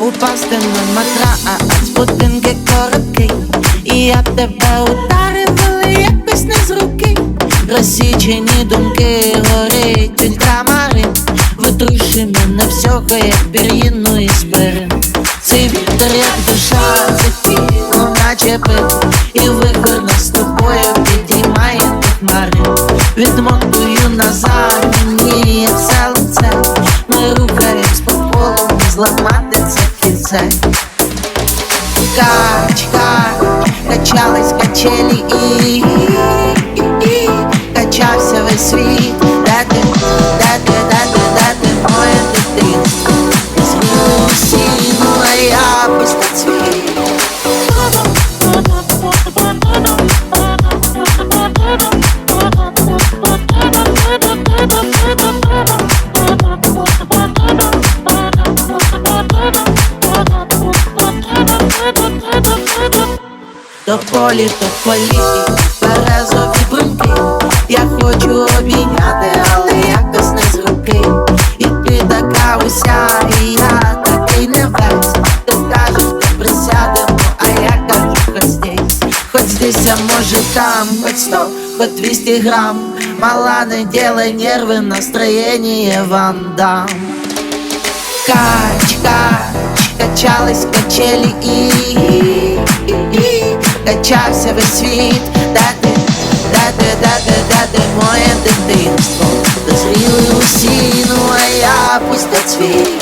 упасти на матрац, будинки короткі, і я тебе ударив, але якось з руки. Розсічені думки, горить ультрамарин, витруши мене всього, як пір'їну із перин. Цей вітер, як душа, це тіло начепив, і вихор з тобою підіймає хмари. Відмотую назад, мені як все лице, ми рухаємось по колу, не зламати це кільце. Кач, кач, качались качелі і, і, і качався весь світ. Де ти, де ти, То полі, то полі, березові бруньки Я хочу обійняти, але якось не з руки. І ти така уся, і я такий не весь. Ти кажеш, не присядемо, а я кажу, хоч здесь Хоть здесь, а може там, хоть сто, хоть 200 грамм Мала, не делай нервы, настроение вам дам. Кач, кач, і, і, і качався весь світ, де ти, де ти, де ти, де ти, моє дитинство, дозріли усі, ну а я пустоцвіт.